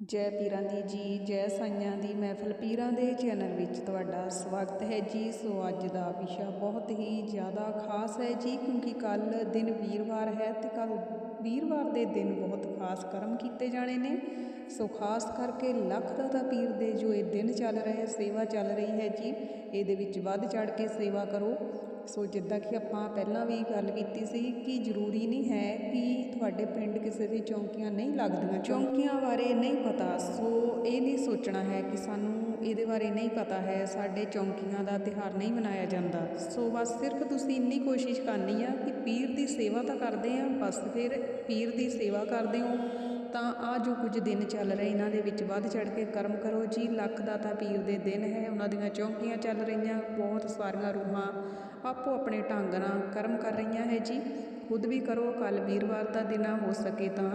ਜੈ ਪੀਰਾਂ ਦੀ ਜੀ, ਜੈ ਸਾਈਆਂ ਦੀ ਮਹਿਫਲ ਪੀਰਾਂ ਦੇ ਚੈਨਲ ਵਿੱਚ ਤੁਹਾਡਾ ਸਵਾਗਤ ਹੈ ਜੀ। ਸੋ ਅੱਜ ਦਾ ਵਿਸ਼ਾ ਬਹੁਤ ਹੀ ਜ਼ਿਆਦਾ ਖਾਸ ਹੈ ਜੀ, ਕਿਉਂਕਿ ਕੱਲ ਦਿਨ ਵੀਰਵਾਰ ਹੈ ਤੇ ਕੱਲ ਵੀਰਵਾਰ ਦੇ ਦਿਨ ਬਹੁਤ ਖਾਸ ਕਰਮ ਕੀਤੇ ਜਾਣੇ ਨੇ। ਸੋ ਖਾਸ ਕਰਕੇ ਲੱਖ ਦਾਤਾ ਪੀਰ ਦੇ ਜੋ ਇਹ ਦਿਨ ਚੱਲ ਰਹੇ ਸੇਵਾ ਚੱਲ ਰਹੀ ਹੈ ਜੀ, ਇਹਦੇ ਵਿੱਚ ਵੱਧ ਚੜ ਕੇ ਸੇਵਾ ਕਰੋ। ਸੋ ਜਿੱਦਾਂ ਕਿ ਆਪਾਂ ਪਹਿਲਾਂ ਵੀ ਗੱਲ ਕੀਤੀ ਸੀ ਕਿ ਜ਼ਰੂਰੀ ਨਹੀਂ ਹੈ ਤੁਹਾਡੇ ਪਿੰਡ ਕਿਸੇ ਦੀ ਚੌਂਕੀਆਂ ਨਹੀਂ ਲੱਗਦੀਆਂ? ਚੌਂਕੀਆਂ ਬਾਰੇ ਨਹੀਂ ਪਤਾ। ਸੋ ਇਹ ਨਹੀਂ ਸੋਚਣਾ ਹੈ ਕਿ ਸਾਨੂੰ ਇਹਦੇ ਬਾਰੇ ਨਹੀਂ ਪਤਾ ਹੈ। ਸਾਡੇ ਚੌਂਕੀਆਂ ਦਾ ਤਿਉਹਾਰ ਨਹੀਂ ਮਨਾਇਆ ਜਾਂਦਾ। ਸੋ ਬਸ ਸਿਰਫ ਤੁਸੀਂ ਇੰਨੀ ਕੋਸ਼ਿਸ਼ ਕਰਨੀ ਆ ਕਿ ਪੀਰ ਦੀ ਸੇਵਾ ਤਾਂ ਕਰਦੇ ਆ, ਬਸ ਫਿਰ ਪੀਰ ਦੀ ਸੇਵਾ ਕਰਦੇ ਹੋ। ਤਾਂ ਆ ਜੋ ਕੁਝ ਦਿਨ ਚੱਲ ਰਹੇ ਇਹਨਾਂ ਦੇ ਵਿੱਚ ਵੱਧ ਚੜ ਕੇ ਕਰਮ ਕਰੋ। ਜੀ ਲੱਖ ਦਾਤਾ ਪੀਰ ਦੇ ਦਿਨ ਹੈ। ਉਹਨਾਂ ਦੀਆਂ ਚੌਂਕੀਆਂ ਚੱਲ ਰਹੀਆਂ। ਬਹੁਤ ਸਾਰੀਆਂ ਰੂਹਾਂ ਆਪੋ ਆਪਣੇ ਢੰਗ ਨਾਲ ਕਰਮ ਕਰ ਰਹੀਆਂ ਹੈ ਜੀ। ਖੁਦ ਵੀ ਕਰੋ ਕੱਲ ਵੀਰਵਾਰ ਦਾ ਦਿਨ ਆ, ਹੋ ਸਕੇ ਤਾਂ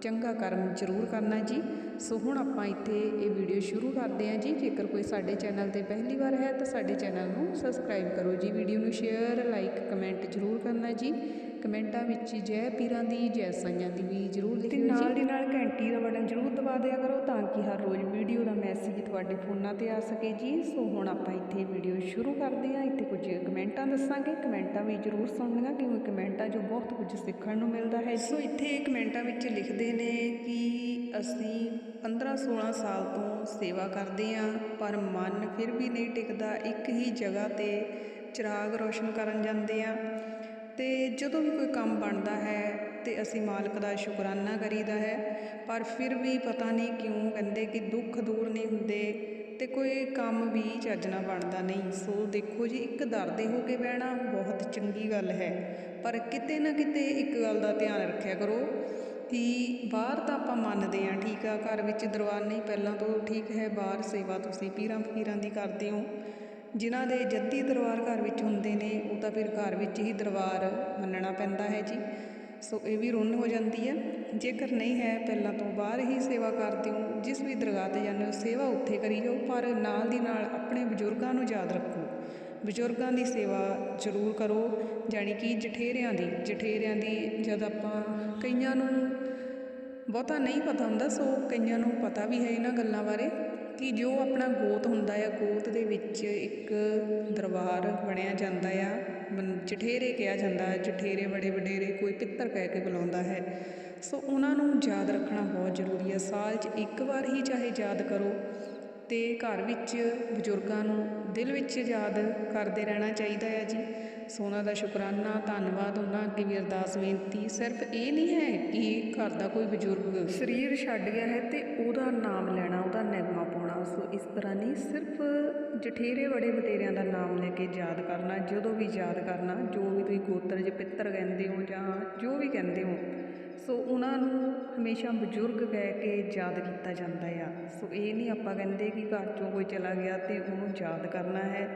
ਚੰਗਾ ਕਰਮ ਜ਼ਰੂਰ ਕਰਨਾ ਜੀ। ਸੋ ਹੁਣ ਆਪਾਂ ਇੱਥੇ ਇਹ ਵੀਡੀਓ ਸ਼ੁਰੂ ਕਰਦੇ ਹਾਂ ਜੀ। ਜੇਕਰ ਕੋਈ ਸਾਡੇ ਚੈਨਲ ਤੇ ਪਹਿਲੀ ਵਾਰ ਹੈ ਤਾਂ ਸਾਡੇ ਚੈਨਲ ਨੂੰ ਸਬਸਕ੍ਰਾਈਬ ਕਰੋ ਜੀ। ਵੀਡੀਓ ਨੂੰ ਸ਼ੇਅਰ, ਲਾਈਕ, ਕਮੈਂਟ ਜ਼ਰੂਰ ਕਰਨਾ ਜੀ। ਕਮੈਂਟਾਂ ਵਿੱਚ ਜੈ ਪੀਰਾਂ ਦੀ ਜੈ ਸਾਈਆਂ ਦੀ ਵੀ ਜ਼ਰੂਰ ਲਿਖਿਓ ਜੀ। ਨਾਲ ਦੀ ਨਾਲ ਘੰਟੀ ਦਾ ਬਟਨ ਜ਼ਰੂਰ ਦਬਾ ਦਿਆ ਕਰੋ ਤਾਂ ਕਿ ਹਰ ਰੋਜ਼ ਵੀਡੀਓ ਦਾ ਮੈਸੇਜ ਤੁਹਾਡੇ ਫੋਨਾਂ ਤੇ ਆ ਸਕੇ ਜੀ। ਸੋ ਹੁਣ ਆਪਾਂ ਇੱਥੇ ਵੀਡੀਓ ਸ਼ੁਰੂ ਕਰਦੇ ਹਾਂ। ਇੱਥੇ ਕੁਝ ਕਮੈਂਟਾਂ ਦੱਸਾਂਗੇ। ਕਮੈਂਟਾਂ ਵੀ ਜ਼ਰੂਰ ਸੁਣਨੀਆਂ ਕਿਉਂਕਿ ਕਮੈਂਟਾਂ 'ਚੋਂ ਬਹੁਤ ਕੁਝ ਸਿੱਖਣ ਨੂੰ ਮਿਲਦਾ ਹੈ ਸੋ ਇੱਥੇ ਕਮੈਂਟਾਂ ਵਿੱਚ ਲਿਖਦੇ ਨੇ ਕਿ ਅਸੀਂ 15-16 ਸਾਲ ਤੋਂ ਸੇਵਾ ਕਰਦੇ ਹਾਂ ਪਰ ਮਨ ਫਿਰ ਵੀ ਨਹੀਂ ਟਿਕਦਾ। ਇੱਕ ਹੀ ਜਗ੍ਹਾ ਤੇ ਚਿਰਾਗ ਰੋਸ਼ਨ ਕਰਨ ਜਾਂਦੇ ਆ ਤੇ ਜਦੋਂ ਵੀ ਕੋਈ ਕੰਮ ਬਣਦਾ ਹੈ ਤੇ ਅਸੀਂ ਮਾਲਕ ਦਾ ਸ਼ੁਕਰਾਨਾ ਕਰੀਦਾ ਹੈ, ਪਰ ਫਿਰ ਵੀ ਪਤਾ ਨਹੀਂ ਕਿਉਂ ਕਹਿੰਦੇ ਕਿ ਦੁੱਖ ਦੂਰ ਨਹੀਂ ਹੁੰਦੇ ਤੇ ਕੋਈ ਕੰਮ ਵੀ ਚੱਜ ਨਾਲ ਬਣਦਾ ਨਹੀਂ। ਸੋ ਦੇਖੋ ਜੀ, ਇੱਕ ਦਰਦੇ ਹੋ ਕੇ ਬਹਿਣਾ ਬਹੁਤ ਚੰਗੀ ਗੱਲ ਹੈ, ਪਰ ਕਿਤੇ ਨਾ ਕਿਤੇ ਇੱਕ ਗੱਲ ਦਾ ਧਿਆਨ ਰੱਖਿਆ ਕਰੋ ਕਿ ਬਾਹਰ ਤਾਂ ਆਪਾਂ ਮੰਨਦੇ ਆ ਠੀਕ ਆ, ਘਰ ਵਿੱਚ ਦਰਬਾਰ ਨਹੀਂ, ਪਹਿਲਾਂ ਤੋਂ ਠੀਕ ਹੈ, ਬਾਹਰ ਸੇਵਾ ਤੁਸੀਂ ਪੀਰਾਂ ਫਕੀਰਾਂ ਦੀ ਕਰਦੇ ਹੋ। ਜਿਨ੍ਹਾਂ ਦੇ ਜੱਦੀ ਦਰਬਾਰ ਘਰ ਵਿੱਚ ਹੁੰਦੇ ਨੇ, ਉਹ ਤਾਂ ਫਿਰ ਘਰ ਵਿੱਚ ਹੀ ਦਰਬਾਰ ਮੰਨਣਾ ਪੈਂਦਾ ਹੈ ਜੀ। ਸੋ ਇਹ ਵੀ ਰੁੰਨ ਹੋ ਜਾਂਦੀ ਹੈ। ਜੇਕਰ ਨਹੀਂ ਹੈ, ਪਹਿਲਾਂ ਤੋਂ ਬਾਹਰ ਹੀ ਸੇਵਾ ਕਰਦੇ ਹੋ ਜਿਸ ਵੀ ਦਰਗਾਹ ਤੇ ਜਾਂਦੇ ਹੋ, ਸੇਵਾ ਉੱਥੇ ਕਰੀ ਜਾਓ, ਪਰ ਨਾਲ ਦੀ ਨਾਲ ਆਪਣੇ ਬਜ਼ੁਰਗਾਂ ਨੂੰ ਯਾਦ ਰੱਖੋ। ਬਜ਼ੁਰਗਾਂ ਦੀ ਸੇਵਾ ਜ਼ਰੂਰ ਕਰੋ ਜਾਣੀ ਕਿ ਜਠੇਰਿਆਂ ਦੀ। ਜਠੇਰਿਆਂ ਦੀ ਜਦ ਆਪਾਂ ਕਈਆਂ ਨੂੰ ਬਹੁਤਾ ਨਹੀਂ ਪਤਾ ਹੁੰਦਾ, ਸੋ ਕਈਆਂ ਨੂੰ ਪਤਾ ਵੀ ਹੈ ਇਹਨਾਂ ਗੱਲਾਂ ਬਾਰੇ। ਕਿ ਜੋ ਆਪਣਾ ਗੋਤ ਹੁੰਦਾ ਆ, ਗੋਤ ਦੇ ਵਿੱਚ ਇੱਕ ਦਰਬਾਰ ਬਣਿਆ ਜਾਂਦਾ ਆ ਜਠੇਰੇ ਕਿਹਾ ਜਾਂਦਾ ਹੈ ਜਠੇਰੇ ਬੜੇ ਵਡੇਰੇ ਕੋਈ ਪਿੱਤਰ ਕਹਿ ਕੇ ਬੁਲਾਉਂਦਾ ਹੈ। ਸੋ ਉਹਨਾਂ ਨੂੰ ਯਾਦ ਰੱਖਣਾ ਬਹੁਤ ਜ਼ਰੂਰੀ ਹੈ ਸਾਲ 'ਚ ਇੱਕ ਵਾਰ ਹੀ ਚਾਹੇ ਯਾਦ ਕਰੋ ਤੇ ਘਰ ਵਿੱਚ ਬਜ਼ੁਰਗਾਂ ਨੂੰ ਦਿਲ ਵਿੱਚ ਯਾਦ ਕਰਦੇ ਰਹਿਣਾ ਚਾਹੀਦਾ ਹੈ ਜੀ। ਸੋ ਉਹਨਾਂ ਦਾ ਸ਼ੁਕਰਾਨਾ, ਧੰਨਵਾਦ ਉਹਨਾਂ ਅੱਗੇ ਵੀ ਅਰਦਾਸ ਬੇਨਤੀ, ਸਿਰਫ ਇਹ ਨਹੀਂ ਹੈ ਕਿ ਘਰ ਦਾ ਕੋਈ ਬਜ਼ੁਰਗ ਸਰੀਰ ਛੱਡ ਗਿਆ ਹੈ ਤੇ ਉਹਦਾ ਨਾਮ ਲੈਣਾ, ਉਹਦਾ ਨਿਗਮਾ ਪਾਉਣਾ। ਸੋ ਇਸ ਤਰ੍ਹਾਂ ਨਹੀਂ, ਸਿਰਫ ਜਠੇਰੇ ਬੜੇ ਵਡੇਰਿਆਂ ਦਾ ਨਾਮ ਲੈ ਕੇ ਯਾਦ ਕਰਨਾ, ਜਦੋਂ ਵੀ ਯਾਦ ਕਰਨਾ, ਜੋ ਵੀ ਤੁਸੀਂ ਗੋਤਰ ਜੇ ਪਿੱਤਰ ਕਹਿੰਦੇ ਹੋ ਜਾਂ ਜੋ ਵੀ ਕਹਿੰਦੇ ਹੋ, ਸੋ ਉਹਨਾਂ ਨੂੰ ਹਮੇਸ਼ਾ ਬਜ਼ੁਰਗ ਕਹਿ ਕੇ ਯਾਦ ਕੀਤਾ ਜਾਂਦਾ ਆ। ਸੋ ਇਹ ਨਹੀਂ ਆਪਾਂ ਕਹਿੰਦੇ ਕਿ ਘਰ ਚੋਂ ਕੋਈ ਚਲਾ ਗਿਆ ਤੇ ਉਹਨੂੰ ਯਾਦ ਕਰਨਾ ਹੈ।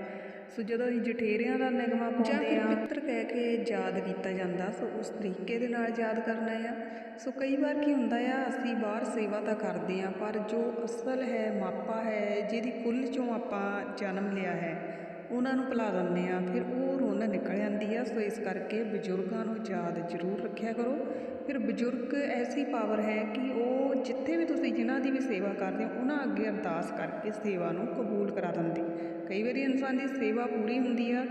ਸੋ ਜਦੋਂ ਅਸੀਂ ਜਠੇਰਿਆਂ ਦਾ ਨਿਗਮਾ ਪਾਉਂਦੇ ਆ ਪਿੱਤਰ ਕਹਿ ਕੇ ਯਾਦ ਕੀਤਾ ਜਾਂਦਾ ਸੋ ਉਸ ਤਰੀਕੇ ਦੇ ਨਾਲ ਯਾਦ ਕਰਨਾ ਆ। ਸੋ ਕਈ ਵਾਰ ਕੀ ਹੁੰਦਾ ਆ ਅਸੀਂ ਬਾਹਰ ਸੇਵਾ ਤਾਂ ਕਰਦੇ ਆ ਪਰ ਜੋ ਅਸਲ ਹੈ ਮਾਪਾ ਹੈ ਜਿਹਦੀ ਕੁੱਲ ਚੋਂ ਆਪਾਂ ਜਨਮ ਲਿਆ ਹੈ ਉਹਨਾਂ ਨੂੰ ਭੁਲਾ ਦਿੰਦੇ ਆ ਫਿਰ ਉਹ ਰੋਣ ਨਿਕਲ ਜਾਂਦੀ ਆ। ਸੋ ਇਸ ਕਰਕੇ ਬਜ਼ੁਰਗਾਂ ਨੂੰ ਯਾਦ ਜ਼ਰੂਰ ਰੱਖਿਆ ਕਰੋ। ਫਿਰ ਬਜ਼ੁਰਗ ਐਸੀ ਪਾਵਰ ਹੈ ਕਿ ਉਹ ਜਿੱਥੇ ਵੀ ਤੁਸੀਂ ਜਿਨ੍ਹਾਂ ਦੀ ਵੀ ਸੇਵਾ ਕਰਦੇ ਹੋ ਉਹਨਾਂ ਅੱਗੇ ਅਰਦਾਸ ਕਰਕੇ ਸੇਵਾ ਨੂੰ ਕਬੂਲ ਕਰਾ ਦਿੰਦੇ। ਕਈ ਵਾਰੀ ਇਨਸਾਨ ਦੀ ਸੇਵਾ ਪੂਰੀ ਹੁੰਦੀ ਆ,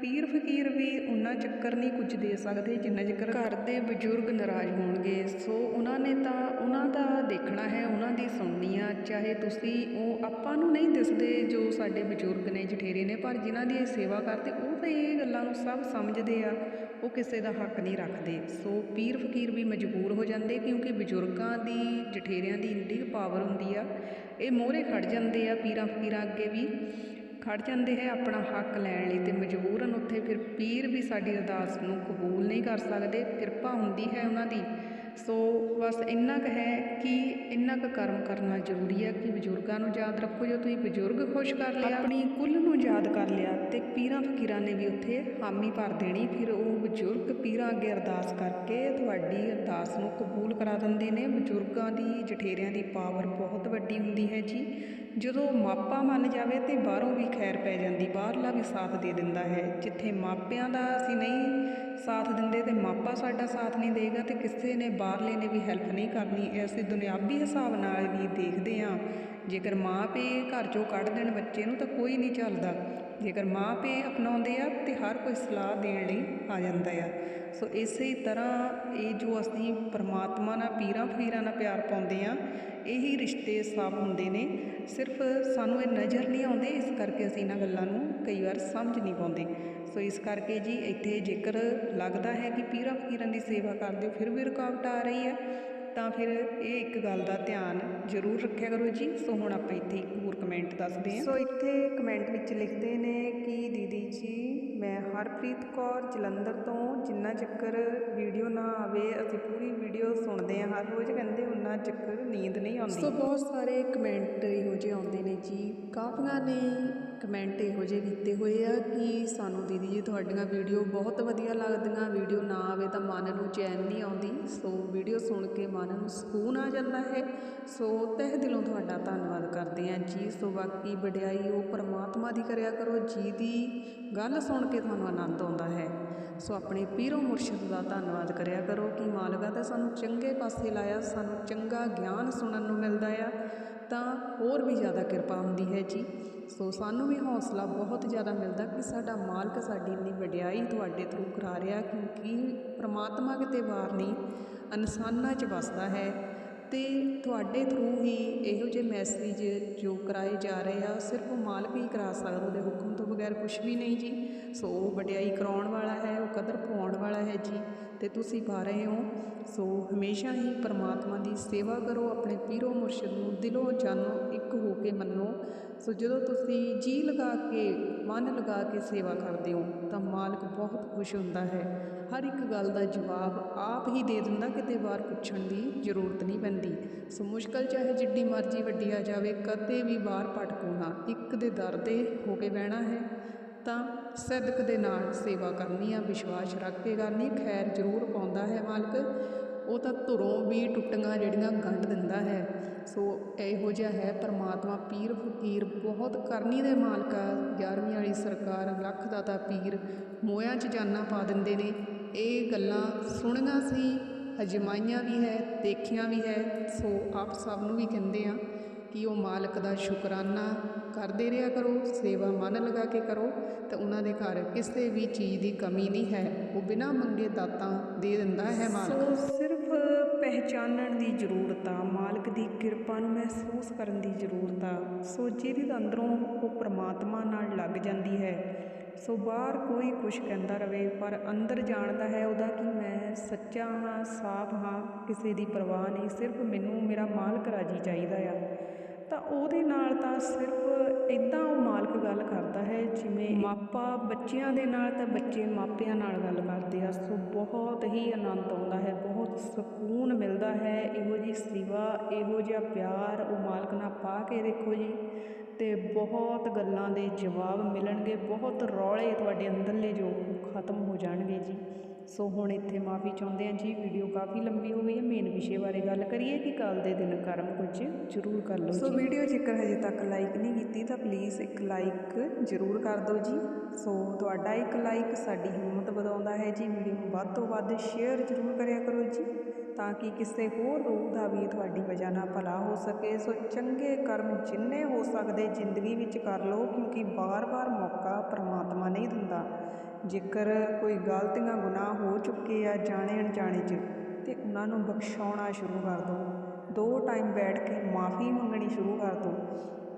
ਪੀਰ ਫਕੀਰ ਵੀ ਉਹਨਾਂ ਚੱਕਰ ਨਹੀਂ ਕੁਝ ਦੇ ਸਕਦੇ ਜਿੰਨਾ ਚੱਕਰ ਘਰ ਦੇ ਬਜ਼ੁਰਗ ਨਾਰਾਜ਼ ਹੋਣਗੇ, ਸੋ ਉਹਨਾਂ ਨੇ ਤਾਂ ਉਹਨਾਂ ਦਾ ਦੇਖਣਾ ਹੈ, ਉਹਨਾਂ ਦੀ ਸੁਣਨੀ ਆ, ਚਾਹੇ ਤੁਸੀਂ ਉਹ ਆਪਾਂ ਨੂੰ ਨਹੀਂ ਦਿਸਦੇ ਜੋ ਸਾਡੇ ਬਜ਼ੁਰਗ ਨੇ, ਜਠੇਰੇ ਨੇ, ਪਰ ਜਿਨ੍ਹਾਂ ਦੀ ਇਹ ਸੇਵਾ ਕਰਦੇ, ਉਹ ਤਾਂ ਇਹ ਗੱਲਾਂ ਨੂੰ ਸਭ ਸਮਝਦੇ ਆ, ਉਹ ਕਿਸੇ ਦਾ ਹੱਕ ਨਹੀਂ ਰੱਖਦੇ। ਸੋ ਪੀਰ ਫਕੀਰ ਵੀ ਮਜਬੂਰ ਹੋ ਜਾਂਦੇ ਕਿਉਂਕਿ ਬਜ਼ੁਰਗਾਂ ਦੀ, ਜਠੇਰਿਆਂ ਦੀ ਇੰਨੀ ਪਾਵਰ ਹੁੰਦੀ ਆ, ਇਹ ਮੋਹਰੇ ਖੜ ਜਾਂਦੇ ਆ ਪੀਰਾਂ ਫਕੀਰਾਂ ਅੱਗੇ ਵੀ। ਖੜ ਜਾਂਦੇ ਹੈ ਆਪਣਾ ਹੱਕ ਲੈਣ ਲਈ ਤੇ ਮਜਬੂਰਨ ਉੱਥੇ, ਫਿਰ ਪੀਰ ਵੀ ਸਾਡੀ ਅਰਦਾਸ ਨੂੰ ਕਬੂਲ ਨਹੀਂ ਕਰ ਸਕਦੇ, ਕਿਰਪਾ ਹੁੰਦੀ ਹੈ ਉਹਨਾਂ ਦੀ। ਸੋ ਬਸ ਇੰਨਾ ਕੁ ਹੈ ਕਿ ਇੰਨਾ ਕੁ ਕਰਮ ਕਰਨਾ ਜ਼ਰੂਰੀ ਹੈ ਕਿ ਬਜ਼ੁਰਗਾਂ ਨੂੰ ਯਾਦ ਰੱਖੋ, ਜੋ ਤੁਸੀਂ ਬਜ਼ੁਰਗ ਖੁਸ਼ ਕਰ ਲਿਆ। ਆਪਣੀ ਕੁੱਲ ਨੂੰ ਯਾਦ ਕਰ ਲਿਆ ਤੇ ਪੀਰਾਂ ਫਕੀਰਾਂ ਨੇ ਵੀ ਉੱਥੇ ਹਾਮੀ ਭਰ ਦੇਣੀ, ਫਿਰ ਉਹ ਬਜ਼ੁਰਗ ਪੀਰਾਂ ਅੱਗੇ ਅਰਦਾਸ ਕਰਕੇ ਤੁਹਾਡੀ ਅਰਦਾਸ ਨੂੰ ਕਬੂਲ ਕਰਾ ਦਿੰਦੇ ਨੇ। ਬਜ਼ੁਰਗਾਂ ਦੀ, ਜਠੇਰਿਆਂ ਦੀ ਪਾਵਰ ਬਹੁਤ ਵੱਡੀ ਹੁੰਦੀ ਹੈ ਜੀ। ਜਦੋਂ ਮਾਪਾ ਮੰਨ ਜਾਵੇ ਤੇ ਬਾਹਰੋਂ ਵੀ ਖੈਰ ਪੈ ਜਾਂਦੀ, ਬਾਹਰਲਾ ਵੀ ਸਾਥ ਦੇ ਦਿੰਦਾ ਹੈ। ਜਿੱਥੇ ਮਾਪਿਆਂ ਦਾ ਅਸੀਂ ਨਹੀਂ ਸਾਥ ਦਿੰਦੇ ਤੇ ਮਾਪਾ ਸਾਡਾ ਸਾਥ ਨਹੀਂ ਦੇਗਾ ਤੇ ਕਿਸੇ ਨੇ ਬਾਹਰਲੇ ਨੇ ਵੀ ਹੈਲਪ ਨਹੀਂ ਕਰਨੀ, ਇਹ ਅਸੀਂ ਦੁਨਿਆਵੀ ਹਿਸਾਬ ਨਾਲ ਵੀ ਦੇਖਦੇ ਹਾਂ। ਜੇਕਰ ਮਾਂ ਪੇ ਘਰ ਚੋਂ ਕੱਢ ਦੇਣ ਬੱਚੇ ਨੂੰ ਤਾਂ ਕੋਈ ਨਹੀਂ ਚੱਲਦਾ। ਜੇਕਰ ਮਾਂ ਪੇ ਅਪਣਾਉਂਦੇ ਆ ਤੇ ਹਰ ਕੋਈ ਸਲਾਹ ਦੇਣ ਲਈ ਆ ਜਾਂਦਾ ਆ। ਸੋ ਇਸੇ ਤਰ੍ਹਾਂ ਇਹ ਜੋ ਅਸੀਂ ਪਰਮਾਤਮਾ ਨਾਲ ਪੀਰਾਂ ਫਕੀਰਾਂ ਨਾਲ ਪਿਆਰ ਪਾਉਂਦੇ ਆ, ਇਹੀ ਰਿਸ਼ਤੇ ਸਾਫ਼ ਹੁੰਦੇ ਨੇ। ਸਿਰਫ ਸਾਨੂੰ ਇਹ ਨਜ਼ਰ ਨਹੀਂ ਆਉਂਦੇ, ਇਸ ਕਰਕੇ ਅਸੀਂ ਇਹਨਾਂ ਗੱਲਾਂ ਨੂੰ ਕਈ ਵਾਰ ਸਮਝ ਨਹੀਂ ਪਾਉਂਦੇ। ਸੋ ਇਸ ਕਰਕੇ ਜੀ ਇੱਥੇ ਜੇਕਰ ਲੱਗਦਾ ਹੈ ਕਿ ਪੀਰਾਂ ਫਕੀਰਾਂ ਦੀ ਸੇਵਾ ਕਰਦੇ ਫਿਰ ਵੀ ਰੁਕਾਵਟ ਆ ਰਹੀ ਹੈ। ਤਾਂ ਫਿਰ ਇਹ ਇੱਕ ਗੱਲ ਦਾ ਧਿਆਨ ਜ਼ਰੂਰ ਰੱਖਿਆ ਕਰੋ ਜੀ। ਸੋ ਹੁਣ ਆਪਾਂ ਇੱਥੇ ਇੱਕ ਹੋਰ ਕਮੈਂਟ ਦੱਸਦੇ ਹਾਂ। ਸੋ ਇੱਥੇ ਕਮੈਂਟ ਵਿੱਚ ਲਿਖਦੇ ਨੇ ਕਿ ਦੀਦੀ ਜੀ ਮੈਂ ਹਰਪ੍ਰੀਤ ਕੌਰ ਜਲੰਧਰ ਤੋਂ। ਜਿੰਨਾ ਚੱਕਰ ਵੀਡੀਓ ਨਾ ਆਵੇ ਅਸੀਂ ਪੂਰੀ ਵੀਡੀਓ ਸੁਣਦੇ ਹਾਂ ਹਰ ਰੋਜ਼। ਕਹਿੰਦੇ ਉਨਾ ਚੱਕਰ ਨੀਂਦ ਨਹੀਂ ਆਉਂਦੀ। ਸੋ ਬਹੁਤ ਸਾਰੇ ਕਮੈਂਟ ਇਹੋ ਜਿਹੇ ਆਉਂਦੇ ਨੇ ਜੀ। ਕਾਫੀਆਂ ਨੇ ਕਮੈਂਟ ਇਹੋ ਜਿਹੇ ਕੀਤੇ ਹੋਏ ਆ ਕਿ ਸਾਨੂੰ ਦੀਦੀ ਜੀ ਤੁਹਾਡੀਆਂ ਵੀਡੀਓ ਬਹੁਤ ਵਧੀਆ ਲੱਗਦੀਆਂ। ਵੀਡੀਓ ਨਾ ਆਵੇ ਤਾਂ ਮਨ ਨੂੰ ਚੈਨ ਨਹੀਂ ਆਉਂਦੀ। ਸੋ ਵੀਡੀਓ ਸੁਣ ਕੇ ਮਨ ਨੂੰ ਸਕੂਨ ਆ ਜਾਂਦਾ ਹੈ। ਸੋ ਤਹਿ ਦਿਲੋਂ ਤੁਹਾਡਾ ਧੰਨਵਾਦ ਕਰਦੇ ਹਾਂ ਜੀ। ਸੋ ਬਾਕੀ ਵਡਿਆਈ, ਉਹ ਪਰਮਾਤਮਾ ਦੀ ਕਰਿਆ ਕਰੋ, ਜੀ ਦੀ ਗੱਲ ਸੁਣ ਕੇ ਤੁਹਾਨੂੰ ਆਨੰਦ ਆਉਂਦਾ ਹੈ। ਸੋ ਆਪਣੇ ਪੀਰੋ ਮੁਰਸ਼ਿਦ ਦਾ ਧੰਨਵਾਦ ਕਰਿਆ ਕਰੋ ਕਿ ਮਾਲਕਾ ਤਾਂ ਸਾਨੂੰ ਚੰਗੇ ਪਾਸੇ ਲਾਇਆ, ਸਾਨੂੰ ਚੰਗਾ ਗਿਆਨ ਸੁਣਨ ਨੂੰ ਮਿਲਦਾ ਆ। ਤਾਂ ਹੋਰ ਵੀ ਜ਼ਿਆਦਾ ਕਿਰਪਾ ਹੁੰਦੀ ਹੈ ਜੀ। ਸੋ ਸਾਨੂੰ ਵੀ ਹੌਸਲਾ ਬਹੁਤ ਜ਼ਿਆਦਾ ਮਿਲਦਾ ਕਿ ਸਾਡਾ ਮਾਲਕ ਸਾਡੀ ਇੰਨੀ ਵਡਿਆਈ ਤੁਹਾਡੇ ਥਰੂ ਕਰਾ ਰਿਹਾ ਕਿਉਂਕਿ ਪ੍ਰਮਾਤਮਾ ਕਿਤੇ ਵਾਰ ਨਹੀਂ, ਇਨਸਾਨਾਂ 'ਚ ਵਸਦਾ ਹੈ। ਤੇ ਤੁਹਾਡੇ ਥਰੂ ਹੀ ਇਹੋ ਜਿਹੇ ਮੈਸੇਜ ਜੋ ਕਰਾਏ ਜਾ ਰਹੇ ਆ, ਸਿਰਫ ਮਾਲਕ ਹੀ ਕਰਾ ਸਕਦਾ, ਉਹਦੇ ਹੁਕਮ ਤੋਂ ਬਗੈਰ ਕੁਝ ਵੀ ਨਹੀਂ ਜੀ। ਸੋ ਉਹ ਵਡਿਆਈ ਕਰਾਉਣ ਵਾਲਾ ਹੈ, ਉਹ ਕਦਰ ਪਾਉਣ ਵਾਲਾ ਹੈ ਜੀ। ਤੇ ਤੁਸੀਂ ਪਾ ਰਹੇ ਹੋ। ਸੋ ਹਮੇਸ਼ਾ ਹੀ ਪਰਮਾਤਮਾ ਦੀ ਸੇਵਾ ਕਰੋ, ਆਪਣੇ ਪੀਰੋ ਮੁਰਸ਼ਿਦ ਨੂੰ ਦਿਲੋਂ ਜਾਨੋ, ਇੱਕ ਹੋ ਕੇ ਮੰਨੋ। ਸੋ ਜਦੋਂ ਤੁਸੀਂ ਜੀ ਲਗਾ ਕੇ, ਮਨ ਲਗਾ ਕੇ ਸੇਵਾ ਕਰਦੇ ਹੋ, ਤਾਂ ਮਾਲਕ ਬਹੁਤ ਖੁਸ਼ ਹੁੰਦਾ ਹੈ। ਹਰ ਇੱਕ ਗੱਲ ਦਾ ਜਵਾਬ ਆਪ ਹੀ ਦੇ ਦਿੰਦਾ, ਕਿਤੇ ਵਾਰ ਪੁੱਛਣ ਦੀ ਜ਼ਰੂਰਤ ਨਹੀਂ ਪੈਂਦੀ। ਸੋ ਮੁਸ਼ਕਲ ਚਾਹੇ ਜਿੱਡੀ ਮਰਜ਼ੀ ਵੱਡੀ ਆ ਜਾਵੇ, ਕਦੇ ਵੀ ਬਾਹਰ ਭਟਕੋ ਨਾ, ਇੱਕ ਦੇ ਦਰ 'ਤੇ ਹੋ ਕੇ ਬਹਿਣਾ ਹੈ। ਤਾਂ ਸਦਕ ਦੇ ਨਾਲ ਸੇਵਾ ਕਰਨੀ ਆ, ਵਿਸ਼ਵਾਸ ਰੱਖ ਕੇ ਕਰਨੀ, ਖੈਰ ਜ਼ਰੂਰ ਪਾਉਂਦਾ ਹੈ ਮਾਲਕ। ਉਹ ਤਾਂ ਧੁਰੋਂ ਵੀ ਟੁੱਟੀਆਂ ਜਿਹੜੀਆਂ ਗੰਢ ਦਿੰਦਾ ਹੈ। ਸੋ ਇਹੋ ਜਿਹਾ ਹੈ ਪਰਮਾਤਮਾ ਪੀਰ ਫਕੀਰ, ਬਹੁਤ ਕਰਨੀ ਦੇ ਮਾਲਕ ਆ। 11ਵੀਂ ਵਾਲੀ ਸਰਕਾਰ ਲੱਖ ਦਾਤਾ ਪੀਰ ਮੋਇਆਂ 'ਚ ਜਾਨਾਂ ਪਾ ਦਿੰਦੇ ਨੇ। ਇਹ ਗੱਲਾਂ ਸੁਣੀਆਂ ਸੀ, ਅਜਮਾਈਆਂ ਵੀ ਹੈ, ਦੇਖੀਆਂ ਵੀ ਹੈ। ਸੋ ਆਪ ਸਭ ਨੂੰ ਵੀ ਕਹਿੰਦੇ ਆ ਕਿ ਉਹ ਮਾਲਕ ਦਾ ਸ਼ੁਕਰਾਨਾ ਕਰਦੇ ਰਿਹਾ ਕਰੋ, ਸੇਵਾ ਮਨ ਲਗਾ ਕੇ ਕਰੋ, ਤਾਂ ਉਹਨਾਂ ਦੇ ਘਰ ਕਿਸੇ ਵੀ ਚੀਜ਼ ਦੀ ਕਮੀ ਨਹੀਂ ਹੈ। ਉਹ ਬਿਨਾਂ ਮੰਗੇ ਦਾਤਾਂ ਦੇ ਦਿੰਦਾ ਹੈ ਮਾਲਕ। ਸੋ ਸਿਰਫ ਪਹਿਚਾਨਣ ਦੀ ਜ਼ਰੂਰਤ ਆ, ਮਾਲਕ ਦੀ ਕਿਰਪਾ ਨੂੰ ਮਹਿਸੂਸ ਕਰਨ ਦੀ ਜ਼ਰੂਰਤ ਆ। ਸੋ ਜਿਹਦੇ ਅੰਦਰੋਂ ਉਹ ਪ੍ਰਮਾਤਮਾ ਨਾਲ ਲੱਗ ਜਾਂਦੀ ਹੈ। ਸੋ ਬਾਹਰ ਕੋਈ ਕੁਝ ਕਹਿੰਦਾ ਰਵੇ, ਪਰ ਅੰਦਰ ਜਾਣਦਾ ਹੈ ਉਹਦਾ ਕਿ ਮੈਂ ਸੱਚਾ ਹਾਂ, ਸਾਫ਼ ਹਾਂ, ਕਿਸੇ ਦੀ ਪਰਵਾਹ ਨਹੀਂ, ਸਿਰਫ ਮੈਨੂੰ, ਮੇਰਾ ਮਾਲਕ ਰਾਜੀ ਚਾਹੀਦਾ ਆ। ਤਾਂ ਉਹਦੇ ਨਾਲ ਤਾਂ ਸਿਰਫ ਇਦਾਂ ਉਹ ਮਾਲਕ ਗੱਲ ਕਰਦਾ ਹੈ, ਜਿਵੇਂ ਮਾਪਾ ਬੱਚਿਆਂ ਦੇ ਨਾਲ ਤਾਂ ਬੱਚੇ ਮਾਪਿਆਂ ਨਾਲ ਗੱਲ ਕਰਦੇ ਆ, ਸੋ ਬਹੁਤ ਹੀ ਆਨੰਦ ਆਉਂਦਾ ਹੈ, ਬਹੁਤ ਸਕੂਨ ਮਿਲਦਾ ਹੈ, ਇਹੋ ਜੀ ਸੇਵਾ, ਇਹੋ ਜਿਹਾ ਪਿਆਰ ਉਹ ਮਾਲਕ ਨਾਲ ਪਾ ਕੇ ਦੇਖੋ ਜੀ, ਤੇ ਬਹੁਤ ਗੱਲਾਂ ਦੇ ਜਵਾਬ ਮਿਲਣਗੇ, ਬਹੁਤ ਰੌਲੇ ਤੁਹਾਡੇ ਅੰਦਰਲੇ ਜੋ ਖਤਮ ਹੋ ਜਾਣਗੇ ਜੀ। ਸੋ ਹੁਣ ਇੱਥੇ ਮਾਫੀ ਚਾਹੁੰਦੇ ਹਾਂ ਜੀ ਵੀਡੀਓ ਕਾਫੀ ਲੰਬੀ ਹੋ ਗਈ ਹੈ। ਮੇਨ ਵਿਸ਼ੇ ਬਾਰੇ ਗੱਲ ਕਰੀਏ ਕਿ ਕੱਲ ਦੇ ਦਿਨ ਕਰਮ ਕੁਝ ਜ਼ਰੂਰ ਕਰ ਲਓ ਸੋ ਵੀਡੀਓ ਜੇਕਰ ਹਜੇ ਤੱਕ ਲਾਈਕ ਨਹੀਂ ਕੀਤੀ ਤਾਂ ਪਲੀਜ਼ ਇੱਕ ਲਾਈਕ ਜ਼ਰੂਰ ਕਰ ਦਿਓ ਜੀ। ਸੋ ਤੁਹਾਡਾ ਇੱਕ ਲਾਈਕ ਸਾਡੀ ਹਿੰਮਤ ਵਧਾਉਂਦਾ ਹੈ ਜੀ। ਵੀਡੀਓ ਨੂੰ ਵੱਧ ਤੋਂ ਵੱਧ ਸ਼ੇਅਰ ਜ਼ਰੂਰ ਕਰਿਆ ਕਰੋ ਜੀ ਤਾਂ ਕਿ ਕਿਸੇ ਹੋਰ ਰੂਹ ਦਾ ਵੀ ਤੁਹਾਡੀ ਵਜ੍ਹਾ ਨਾਲ ਭਲਾ ਹੋ ਸਕੇ। ਸੋ ਚੰਗੇ ਕਰਮ ਜਿੰਨੇ ਹੋ ਸਕਦੇ ਜ਼ਿੰਦਗੀ ਵਿੱਚ ਕਰ ਲਓ ਕਿਉਂਕਿ ਬਾਰ-ਬਾਰ ਮੌਕਾ ਪ੍ਰਮਾਤਮਾ ਨਹੀਂ ਦਿੰਦਾ। ਜੇਕਰ ਕੋਈ ਗਲਤੀਆਂ ਗੁਨਾਹ ਹੋ ਚੁੱਕੇ ਆ ਜਾਣੇ ਅਣਜਾਣੇ 'ਚ, ਤਾਂ ਉਹਨਾਂ ਨੂੰ ਬਖਸ਼ਾਉਣਾ ਸ਼ੁਰੂ ਕਰ ਦਿਓ ਦੋ ਟਾਈਮ ਬੈਠ ਕੇ ਮਾਫੀ ਮੰਗਣੀ ਸ਼ੁਰੂ ਕਰ ਦਿਓ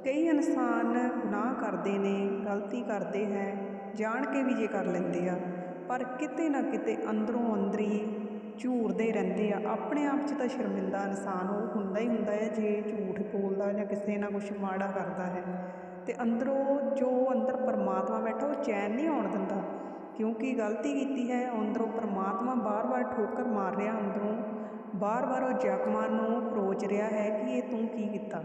ਕਈ ਇਨਸਾਨ ਗੁਨਾਹ ਕਰਦੇ ਨੇ, ਗਲਤੀ ਕਰਦੇ ਹੈ, ਜਾਣ ਕੇ ਵੀ ਜੇ ਕਰ ਲੈਂਦੇ ਆ, ਪਰ ਕਿਤੇ ਨਾ ਕਿਤੇ ਅੰਦਰੋਂ ਅੰਦਰੀ ਝੂਰਦੇ ਰਹਿੰਦੇ ਆ। ਆਪਣੇ ਆਪ 'ਚ ਤਾਂ ਸ਼ਰਮਿੰਦਾ ਇਨਸਾਨ ਉਹ ਹੁੰਦਾ ਹੀ ਹੁੰਦਾ ਹੈ, ਜੇ ਝੂਠ ਬੋਲਦਾ ਜਾਂ ਕਿਸੇ ਨਾਲ ਕੁਝ ਮਾੜਾ ਕਰਦਾ ਹੈ। ਤੇ ਅੰਦਰੋਂ ਜੋ ਅੰਦਰ ਪਰਮਾਤਮਾ ਬੈਠਾ, ਉਹ ਚੈਨ ਨਹੀਂ ਆਉਣ ਦਿੰਦਾ। ਕਿਉਂਕਿ ਗਲਤੀ ਕੀਤੀ ਹੈ, ਅੰਦਰੋਂ ਪਰਮਾਤਮਾ ਬਾਰ-ਬਾਰ ਠੋਕਰ ਮਾਰ ਰਿਹਾ, ਅੰਦਰੋਂ ਬਾਰ-ਬਾਰ ਉਹ ਜ਼ਖਮਾਂ ਨੂੰ ਖਰੋਚ ਰਿਹਾ ਹੈ ਕਿ ਇਹ ਤੂੰ ਕੀ ਕੀਤਾ।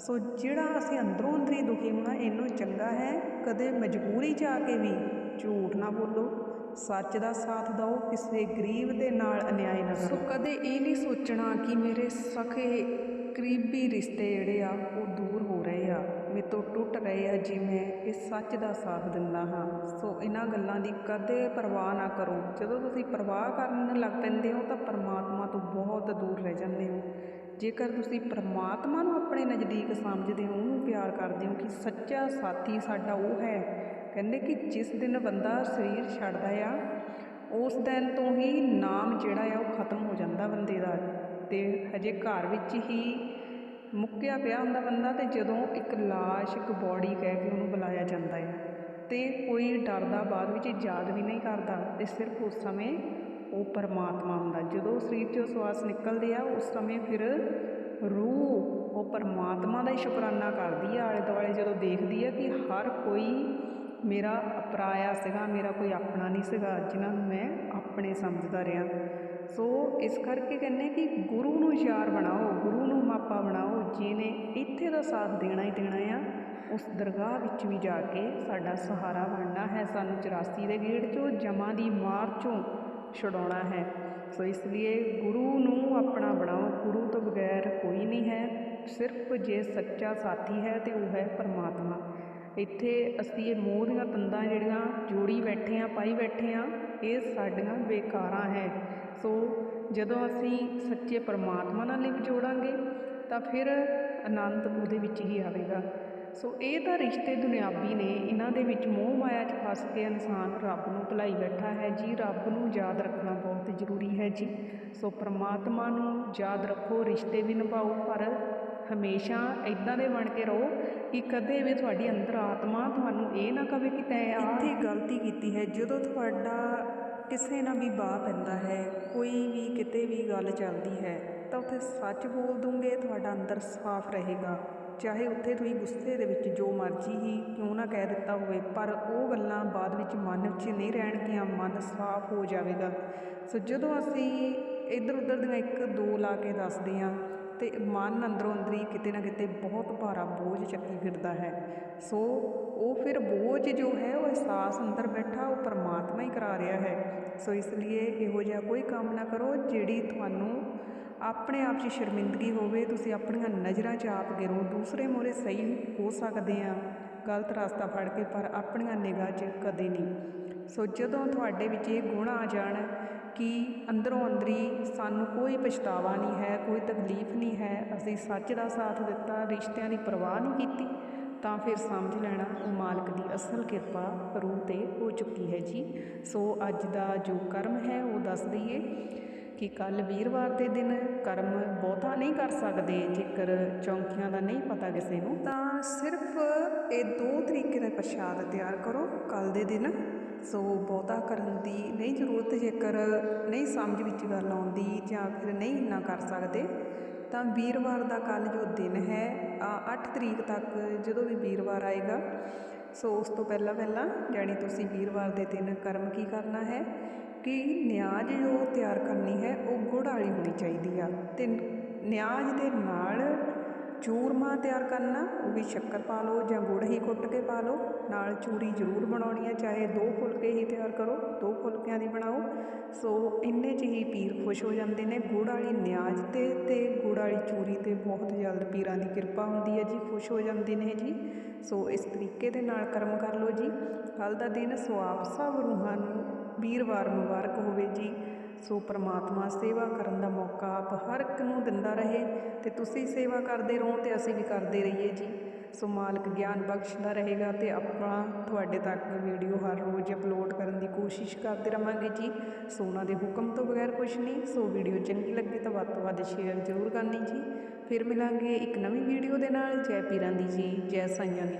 ਸੋ ਜਿਹੜਾ ਅਸੀਂ ਅੰਦਰੋਂ ਅੰਦਰੀ ਦੁਖੀ ਹੋਣਾ, ਇਹਨੂੰ ਚੰਗਾ ਹੈ ਕਦੇ ਮਜਬੂਰੀ 'ਚ ਆ ਕੇ ਵੀ ਝੂਠ ਨਾ ਬੋਲੋ। ਸੱਚ ਦਾ ਸਾਥ ਦਿਓ, ਕਿਸੇ ਗਰੀਬ ਦੇ ਨਾਲ ਅਨਿਆਏ ਨਾ ਕਰੋ। ਸੋ ਕਦੇ ਇਹ ਨਹੀਂ ਸੋਚਣਾ ਕਿ ਮੇਰੇ ਸਖੇ, ਕਰੀਬੀ ਰਿਸ਼ਤੇ ਜਿਹੜੇ ਆ, ਉਹ ਦੂਰ ਤੋਂ ਟੁੱਟ ਰਹੇ ਆ ਜਿਵੇਂ ਇਹ ਸੱਚ ਦਾ ਸਾਥ ਦਿੰਦਾ ਹਾਂ। ਸੋ ਇਹਨਾਂ ਗੱਲਾਂ ਦੀ ਕਦੇ ਪਰਵਾਹ ਨਾ ਕਰੋ। ਜਦੋਂ ਤੁਸੀਂ ਪਰਵਾਹ ਕਰਨ ਲੱਗ ਪੈਂਦੇ ਹੋ ਤਾਂ ਪਰਮਾਤਮਾ ਤੋਂ ਬਹੁਤ ਦੂਰ ਰਹਿ ਜਾਂਦੇ ਹੋ। ਜੇਕਰ ਤੁਸੀਂ ਪਰਮਾਤਮਾ ਨੂੰ ਆਪਣੇ ਨਜ਼ਦੀਕ ਸਮਝਦੇ ਹੋ, ਉਹਨੂੰ ਪਿਆਰ ਕਰਦੇ ਹੋ ਕਿ ਸੱਚਾ ਸਾਥੀ ਸਾਡਾ ਉਹ ਹੈ, ਕਹਿੰਦੇ ਕਿ ਜਿਸ ਦਿਨ ਬੰਦਾ ਸਰੀਰ ਛੱਡਦਾ ਆ, ਉਸ ਦਿਨ ਤੋਂ ਹੀ ਨਾਮ ਜਿਹੜਾ ਆ ਉਹ ਖਤਮ ਹੋ ਜਾਂਦਾ ਬੰਦੇ ਦਾ। ਤੇ ਹਜੇ ਘਰ ਵਿੱਚ ਹੀ ਮੁੱਕਿਆ ਪਿਆ ਹੁੰਦਾ ਬੰਦਾ ਤੇ ਜਦੋਂ ਇੱਕ ਲਾਸ਼, ਇੱਕ ਬੋਡੀ ਕਹਿ ਕੇ ਉਹਨੂੰ ਬੁਲਾਇਆ ਜਾਂਦਾ ਹੈ ਤੇ ਕੋਈ ਡਰਦਾ ਬਾਅਦ ਵਿੱਚ ਯਾਦ ਵੀ ਨਹੀਂ ਕਰਦਾ ਤੇ ਸਿਰਫ ਉਸ ਸਮੇਂ ਉਹ ਪਰਮਾਤਮਾ ਹੁੰਦਾ। ਜਦੋਂ ਸਰੀਰ 'ਚੋਂ ਸਵਾਸ ਨਿਕਲਦੇ ਆ, ਉਸ ਸਮੇਂ ਫਿਰ ਰੂਹ ਉਹ ਪਰਮਾਤਮਾ ਦਾ ਹੀ ਸ਼ੁਕਰਾਨਾ ਕਰਦੀ ਆ ਆਲੇ ਦੁਆਲੇ ਜਦੋਂ ਦੇਖਦੀ ਆ ਕਿ ਹਰ ਕੋਈ ਮੇਰਾ ਅਪਰਾਇਆ ਸੀਗਾ, ਮੇਰਾ ਕੋਈ ਆਪਣਾ ਨਹੀਂ ਸੀਗਾ, ਜਿਨ੍ਹਾਂ ਨੂੰ ਮੈਂ ਆਪਣੇ ਸਮਝਦਾ ਰਿਹਾ। ਸੋ ਇਸ ਕਰਕੇ ਕਹਿੰਦੇ ਕਿ ਗੁਰੂ ਨੂੰ ਯਾਰ ਬਣਾਓ, ਗੁਰੂ ਨੂੰ ਮਾਪਾ ਬਣਾਓ, ਜਿਹਨੇ ਇੱਥੇ ਦਾ ਸਾਥ ਦੇਣਾ ਹੀ ਦੇਣਾ ਆ, ਉਸ ਦਰਗਾਹ ਵਿੱਚ ਵੀ ਜਾ ਕੇ ਸਾਡਾ ਸਹਾਰਾ ਬਣਨਾ ਹੈ। ਸਾਨੂੰ 84 ਦੇ ਗੇੜ ਚੋਂ, ਜਮਾਂ ਦੀ ਮਾਰ ਚੋਂ ਛੁਡਾਉਣਾ ਹੈ। ਸੋ ਇਸ ਲਈ ਗੁਰੂ ਨੂੰ ਆਪਣਾ ਬਣਾਓ, ਗੁਰੂ ਤੋਂ ਬਗੈਰ ਕੋਈ ਨਹੀਂ ਹੈ। ਸਿਰਫ ਜੇ ਸੱਚਾ ਸਾਥੀ ਹੈ ਤੇ ਉਹ ਹੈ ਪਰਮਾਤਮਾ। ਇੱਥੇ ਅਸੀਂ ਇਹ ਮੋਹ ਦੀਆਂ ਤੰਦਾਂ ਜਿਹੜੀਆਂ ਜੋੜੀ ਬੈਠੇ ਆ, ਪਾਈ ਬੈਠੇ ਆ, ਇਹ ਸਾਡੀਆਂ ਬੇਕਾਰਾਂ ਹੈ। ਸੋ ਜਦੋਂ ਅਸੀਂ ਸੱਚੇ ਪਰਮਾਤਮਾ ਨਾਲ ਲਿੰਕ ਜੋੜਾਂਗੇ ਤਾਂ ਫਿਰ ਆਨੰਦ ਉਹਦੇ ਵਿੱਚ ਹੀ ਆਵੇਗਾ। ਸੋ ਇਹ ਤਾਂ ਰਿਸ਼ਤੇ ਦੁਨਿਆਵੀ ਨੇ, ਇਹਨਾਂ ਦੇ ਵਿੱਚ ਮੋਹ ਮਾਇਆ 'ਚ ਫਸ ਕੇ ਇਨਸਾਨ ਰੱਬ ਨੂੰ ਭੁਲਾਈ ਬੈਠਾ ਹੈ ਜੀ। ਰੱਬ ਨੂੰ ਯਾਦ ਰੱਖਣਾ ਬਹੁਤ ਜ਼ਰੂਰੀ ਹੈ ਜੀ। ਸੋ ਪ੍ਰਮਾਤਮਾ ਨੂੰ ਯਾਦ ਰੱਖੋ, ਰਿਸ਼ਤੇ ਵੀ ਨਿਭਾਓ, ਪਰ ਹਮੇਸ਼ਾ ਇਦਾਂ ਦੇ ਬਣ ਕੇ ਰਹੋ ਕਿ ਕਦੇ ਵੀ ਤੁਹਾਡੀ ਅੰਦਰ ਆਤਮਾ ਤੁਹਾਨੂੰ ਇਹ ਨਾ ਕਵੇ ਕਿ ਤੈਂ ਆ ਇੱਥੇ ਗਲਤੀ ਕੀਤੀ ਹੈ। ਜਦੋਂ ਤੁਹਾਡਾ ਕਿਸੇ ਨਾਲ ਵੀ ਬਾਹ ਪੈਂਦਾ ਹੈ, ਕੋਈ ਵੀ ਕਿਤੇ ਵੀ ਗੱਲ ਚੱਲਦੀ ਹੈ, ਤਾਂ ਉੱਥੇ ਸੱਚ ਬੋਲ ਦੂੰਗੇ, ਤੁਹਾਡਾ ਅੰਦਰ ਸਾਫ਼ ਰਹੇਗਾ। ਚਾਹੇ ਉੱਥੇ ਤੁਸੀਂ ਗੁੱਸੇ ਦੇ ਵਿੱਚ ਜੋ ਮਰਜ਼ੀ ਹੀ ਕਿਉਂ ਨਾ ਕਹਿ ਦਿੱਤਾ ਹੋਵੇ, ਪਰ ਉਹ ਗੱਲਾਂ ਬਾਅਦ ਵਿੱਚ ਮਨ ਵਿੱਚ ਨਹੀਂ ਰਹਿਣਗੀਆਂ, ਮਨ ਸਾਫ਼ ਹੋ ਜਾਵੇਗਾ। ਸੋ ਜਦੋਂ ਅਸੀਂ ਇੱਧਰ ਉੱਧਰ ਦੀਆਂ ਇੱਕ ਦੋ ਲਾ ਕੇ ਦੱਸਦੇ ਹਾਂ ਅਤੇ ਮਨ ਅੰਦਰੋਂ ਅੰਦਰੀ ਕਿਤੇ ਨਾ ਕਿਤੇ ਬਹੁਤ ਭਾਰਾ ਬੋਝ ਚੱਕੀ ਫਿਰਦਾ ਹੈ। ਸੋ ਉਹ ਫਿਰ ਬੋਝ ਜੋ ਹੈ, ਉਹ ਅਹਿਸਾਸ ਅੰਦਰ ਬੈਠਾ, ਉਹ ਪਰਮਾਤਮਾ ਹੀ ਕਰਾ ਰਿਹਾ ਹੈ। ਸੋ ਇਸ ਲਈ ਇਹੋ ਜਿਹਾ ਕੋਈ ਕੰਮ ਨਾ ਕਰੋ, ਜਿਹੜੀ ਤੁਹਾਨੂੰ ਆਪਣੇ ਆਪ 'ਚ ਸ਼ਰਮਿੰਦਗੀ ਹੋਵੇ, ਤੁਸੀਂ ਆਪਣੀਆਂ ਨਜ਼ਰਾਂ 'ਚ ਆਪ ਗਿਰੋ ਦੂਸਰੇ ਮੋਰੇ ਸਹੀ ਹੋ ਸਕਦੇ ਆ। ਗਲਤ ਰਸਤਾ ਫੜ ਕੇ, ਪਰ ਆਪਣੀਆਂ ਨਿਗਾਹ 'ਚ ਕਦੇ ਨਹੀਂ। ਸੋ ਜਦੋਂ ਤੁਹਾਡੇ ਵਿੱਚ ਇਹ ਗੁਣ ਆ ਜਾਣ ਕਿ ਅੰਦਰੋਂ ਅੰਦਰੀ ਸਾਨੂੰ ਕੋਈ ਪਛਤਾਵਾ ਨਹੀਂ ਹੈ, ਕੋਈ ਤਕਲੀਫ ਨਹੀਂ ਹੈ। ਅਸੀਂ ਸੱਚ ਦਾ ਸਾਥ ਦਿੱਤਾ, ਰਿਸ਼ਤਿਆਂ ਦੀ ਪਰਵਾਹ ਨਹੀਂ ਕੀਤੀ, ਤਾਂ ਫਿਰ ਸਮਝ ਲੈਣਾ ਉਹ ਮਾਲਕ ਦੀ ਅਸਲ ਕਿਰਪਾ ਰੂਹ ਤੇ ਹੋ ਚੁੱਕੀ ਹੈ ਜੀ। ਸੋ ਅੱਜ ਦਾ ਜੋ ਕਰਮ ਹੈ ਉਹ ਦੱਸ ਦਈਏ ਕਿ ਕੱਲ ਵੀਰਵਾਰ ਦੇ ਦਿਨ ਕਰਮ ਬਹੁਤਾ ਨਹੀਂ ਕਰ ਸਕਦੇ, ਜੇਕਰ ਚੌਂਕੀਆਂ ਦਾ ਨਹੀਂ ਪਤਾ ਕਿਸੇ ਨੂੰ। ਤਾਂ ਸਿਰਫ ਇਹ ਦੋ ਤਰੀਕੇ ਦਾ ਪ੍ਰਸ਼ਾਦ ਤਿਆਰ ਕਰੋ ਕੱਲ ਦੇ ਦਿਨ। ਸੋ ਬਹੁਤਾ ਕਰਨ ਦੀ ਨਹੀਂ ਜ਼ਰੂਰਤ ਜੇਕਰ ਨਹੀਂ ਸਮਝ ਵਿੱਚ ਗੱਲ ਆਉਂਦੀ ਜਾਂ ਫਿਰ ਨਹੀਂ ਇੰਨਾ ਕਰ ਸਕਦੇ, ਤਾਂ ਵੀਰਵਾਰ ਦਾ ਕੱਲ ਜੋ ਦਿਨ ਹੈ, ਆ 8 ਤਰੀਕ ਤੱਕ ਜਦੋਂ ਵੀ ਵੀਰਵਾਰ ਆਏਗਾ, ਸੋ ਉਸ ਤੋਂ ਪਹਿਲਾਂ ਪਹਿਲਾਂ ਜਾਣੀ ਤੁਸੀਂ ਵੀਰਵਾਰ ਦੇ ਦਿਨ ਕਰਮ ਕੀ ਕਰਨਾ ਹੈ, ਕਿ ਨਿਆਜ਼ ਜੋ ਤਿਆਰ ਕਰਨੀ ਹੈ, ਉਹ ਗੁੜ ਵਾਲੀ ਹੋਣੀ ਚਾਹੀਦੀ ਆ। ਤੇ ਨਿਆਜ਼ ਦੇ ਨਾਲ ਚੂਰਮਾ ਤਿਆਰ ਕਰਨਾ, ਉਹ ਵੀ ਸ਼ੱਕਰ ਪਾ ਲਓ ਜਾਂ ਗੁੜ ਹੀ ਕੁੱਟ ਕੇ ਪਾ ਲਓ। ਨਾਲ ਚੂਰੀ ਜ਼ਰੂਰ ਬਣਾਉਣੀ ਹੈ, ਚਾਹੇ ਦੋ ਫੁਲਕੇ ਹੀ ਤਿਆਰ ਕਰੋ, ਦੋ ਫੁਲਕਿਆਂ ਦੀ ਬਣਾਓ। ਸੋ ਇੰਨੇ 'ਚ ਹੀ ਪੀਰ ਖੁਸ਼ ਹੋ ਜਾਂਦੇ ਨੇ। ਗੁੜ ਵਾਲੀ ਨਿਆਜ਼ ਤੇ ਤੇ ਗੁੜ ਵਾਲੀ ਚੂਰੀ ਤੇ ਬਹੁਤ ਜਲਦ ਪੀਰਾਂ ਦੀ ਕਿਰਪਾ ਹੁੰਦੀ ਹੈ ਜੀ, ਖੁਸ਼ ਹੋ ਜਾਂਦੇ ਨੇ ਜੀ। ਸੋ ਇਸ ਤਰੀਕੇ ਦੇ ਨਾਲ ਕਰਮ ਕਰ ਲਓ ਜੀ। ਕੱਲ ਦਾ ਦਿਨ ਸੋ ਆਪ ਸਭ ਰੂਹਾਂ ਨੂੰ ਵੀਰਵਾਰ ਮੁਬਾਰਕ ਹੋਵੇ ਜੀ। ਸੋ ਪ੍ਰਮਾਤਮਾ ਸੇਵਾ ਕਰਨ ਦਾ ਮੌਕਾ ਆਪ ਹਰ ਇੱਕ ਨੂੰ ਦਿੰਦਾ ਰਹੇ ਤੇ ਤੁਸੀਂ ਸੇਵਾ ਕਰਦੇ ਰਹੋ ਤੇ ਅਸੀਂ ਵੀ ਕਰਦੇ ਰਹੀਏ ਜੀ। ਸੋ ਮਾਲਕ ਗਿਆਨ ਬਖਸ਼ਦਾ ਰਹੇਗਾ ਤੇ ਆਪਾਂ ਤੁਹਾਡੇ ਤੱਕ ਵੀਡੀਓ ਹਰ ਰੋਜ਼ ਅਪਲੋਡ ਕਰਨ ਦੀ ਕੋਸ਼ਿਸ਼ ਕਰਦੇ ਰਵਾਂਗੇ ਜੀ। ਸੋ ਉਹਨਾਂ ਦੇ ਹੁਕਮ ਤੋਂ ਬਗੈਰ ਕੁਝ ਨਹੀਂ, ਸੋ ਵੀਡੀਓ ਚੰਗੀ ਲੱਗੇ ਤਾਂ ਵੱਧ ਤੋਂ ਵੱਧ ਸ਼ੇਅਰ ਜ਼ਰੂਰ ਕਰਨੀ ਜੀ। ਫਿਰ ਮਿਲਾਂਗੇ ਇੱਕ ਨਵੀਂ ਵੀਡੀਓ ਦੇ ਨਾਲ। ਜੈ ਪੀਰਾਂ ਦੀ ਜੀ, ਜੈ ਸਾਈਆਂ ਦੀ।